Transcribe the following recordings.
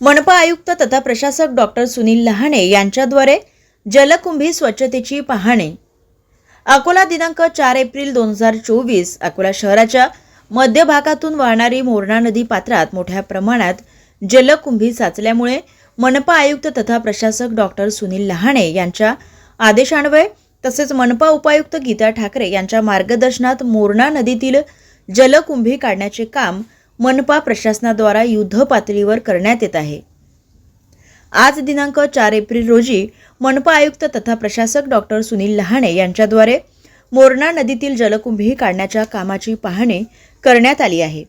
मनपा आयुक्त तथा प्रशासक डॉक्टर सुनील लहाणे यांच्याद्वारे जलकुंभी स्वच्छतेची पाहणी. अकोला दिनांक चार एप्रिल दोन हजार चोवीस अकोला शहराच्या मध्य भागातून वाहणारी मोरणा नदी पात्रात मोठ्या प्रमाणात जलकुंभी साचल्यामुळे मनपा आयुक्त तथा प्रशासक डॉक्टर सुनील लहाणे यांच्या आदेशान्वये तसेच मनपा उपायुक्त गीता ठाकरे यांच्या मार्गदर्शनात मोरणा नदीतील जलकुंभी काढण्याचे काम मनपा प्रशासनाद्वारा युद्ध पातळीवर करण्यात येत आहे. आज दिनांक चार एप्रिल रोजी मनपा आयुक्त तथा प्रशासक डॉक्टर सुनील लहाणे यांच्याद्वारे मोरणा नदीतील जलकुंभी काढण्याच्या कामाची पाहणी करण्यात आली आहे.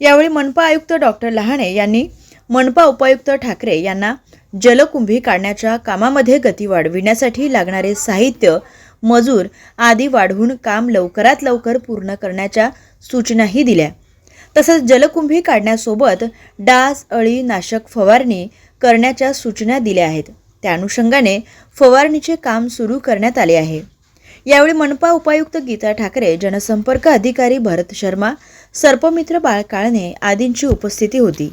यावेळी मनपा आयुक्त डॉक्टर लहाणे यांनी मनपा उपायुक्त ठाकरे यांना जलकुंभी काढण्याच्या कामामध्ये गती वाढविण्यासाठी लागणारे साहित्य मजूर आदी वाढवून काम लवकरात लवकर पूर्ण करण्याच्या सूचनाही दिल्या. तसंच जलकुंभी काढण्यासोबत डास अळी नाशक फवारणी करण्याच्या सूचना दिल्या आहेत. त्या अनुषंगाने फवारणीचे काम सुरू करण्यात आले आहे. यावेळी मनपा उपायुक्त गीता ठाकरे जनसंपर्क अधिकारी भरत शर्मा सर्पमित्र बाळ काळणे आदींची उपस्थिती होती.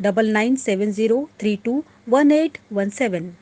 9970321817.